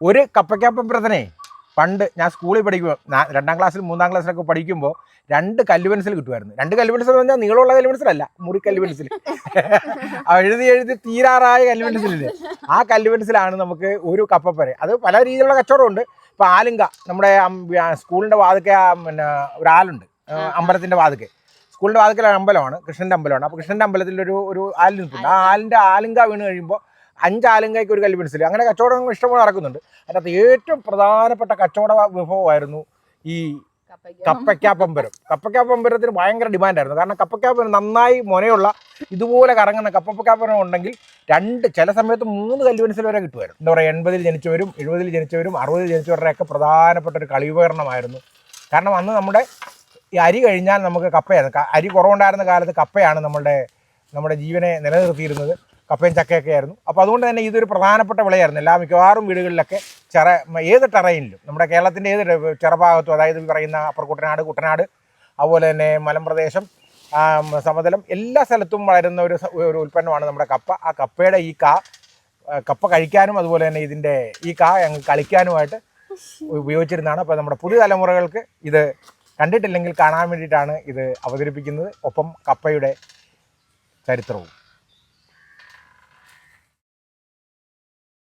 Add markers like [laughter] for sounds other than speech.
ഒരു കപ്പയ്ക്കപ്പുറത്തിനെ പണ്ട് ഞാൻ സ്കൂളിൽ പഠിക്കുമ്പോൾ രണ്ടാം ക്ലാസ്സിൽ മൂന്നാം ക്ലാസ്സിലൊക്കെ പഠിക്കുമ്പോൾ രണ്ട് കല്ല് പെൻസിൽ കിട്ടുമായിരുന്നു. രണ്ട് കല്ല് പെൻസിൽ എന്ന് പറഞ്ഞാൽ നീളമുള്ള കല്ല് പെൻസിലല്ല മുറി കല്ല് പെൻസിൽ [laughs] എഴുതി എഴുതി തീരാറായ കല്ല് പെൻസിലില്ല ആ കല്ല് പെൻസിലാണ് നമുക്ക് ഒരു കപ്പപ്പര. അത് പല രീതിയിലുള്ള കച്ചവടമുണ്ട്. ഇപ്പം ആലുങ്ക നമ്മുടെ സ്കൂളിന്റെ വാതിക്കെ പിന്നെ ഒരു ആലുണ്ട് ആ, അമ്പലത്തിന്റെ വാതിക്കെ. സ്കൂളിന്റെ വാതിക്കൽ അമ്പലമാണ് കൃഷ്ണന്റെ അമ്പലമാണ്. അപ്പോൾ കൃഷ്ണന്റെ അമ്പലത്തിലൊരു ഒരു ഒരു ആലിൽ നിൽപ്പുണ്ട്. ആ ആലിന്റെ ആലുങ്ക വീണ് കഴിയുമ്പോൾ അഞ്ച് കൈക്ക് ഒരു കല്ല് പെൻസിൽ അങ്ങനെ കച്ചവടങ്ങൾ ഇഷ്ടംപോലെ നടക്കുന്നുണ്ട്. അതിനകത്ത് ഏറ്റവും പ്രധാനപ്പെട്ട കച്ചവട വിഭവമായിരുന്നു ഈ കപ്പയ്ക്കാപ്പമ്പരം കപ്പയ്ക്കാപ്പമ്പരത്തിന് ഭയങ്കര ഡിമാൻഡായിരുന്നു. കാരണം കപ്പയ്ക്കാപ്പരം നന്നായി മുനയുള്ള ഇതുപോലെ കറങ്ങുന്ന കപ്പയ്ക്കാപ്പരം ഉണ്ടെങ്കിൽ രണ്ട് ചില സമയത്ത് മൂന്ന് കല്ലുപെൻസിൽ വരെ കിട്ടുമായിരുന്നു. എന്താ പറയുക എൺപതിൽ ജനിച്ചവരും എഴുപതിൽ ജനിച്ചവരും അറുപതിൽ ജനിച്ചവരുടെയൊക്കെ പ്രധാനപ്പെട്ട ഒരു കളി കളിയുപകരണമായിരുന്നു. കാരണം അന്ന് നമ്മുടെ ഈ അരി കഴിഞ്ഞാൽ നമുക്ക് കപ്പയാണ് അരി കുറവുണ്ടായിരുന്ന കാലത്ത് കപ്പയാണ് നമ്മളുടെ നമ്മുടെ ജീവനെ നിലനിർത്തിയിരുന്നത്. കപ്പയും ചക്കയൊക്കെ ആയിരുന്നു. അപ്പോൾ അതുകൊണ്ട് തന്നെ ഇതൊരു പ്രധാനപ്പെട്ട വിളയായിരുന്നു. എല്ലാ മിക്കവാറും വീടുകളിലൊക്കെ ചെറ ഏത് ടെറയിനിലും നമ്മുടെ കേരളത്തിന്റെ ഏത് ചെറുഭാഗത്തും അതായത് പറയുന്ന അപ്പർ കുട്ടനാട് കുട്ടനാട് അതുപോലെ തന്നെ മലമ്പ്രദേശം സമതലം എല്ലാ സ്ഥലത്തും വളരുന്ന ഒരു ഒരു ഉൽപ്പന്നമാണ് നമ്മുടെ കപ്പ. ആ കപ്പയുടെ ഈ കാ കപ്പ കഴിക്കാനും അതുപോലെ തന്നെ ഇതിന്റെ ഈ കാ ഞങ്ങൾ കളിക്കാനുമായിട്ട് ഉപയോഗിച്ചിരുന്നതാണ്. അപ്പോൾ നമ്മുടെ പുതിയ തലമുറകൾക്ക് ഇത് കണ്ടിട്ടില്ലെങ്കിൽ കാണാൻ വേണ്ടിയിട്ടാണ് ഇത് അവതരിപ്പിക്കുന്നത്. ഒപ്പം കപ്പയുടെ ചരിത്രവും.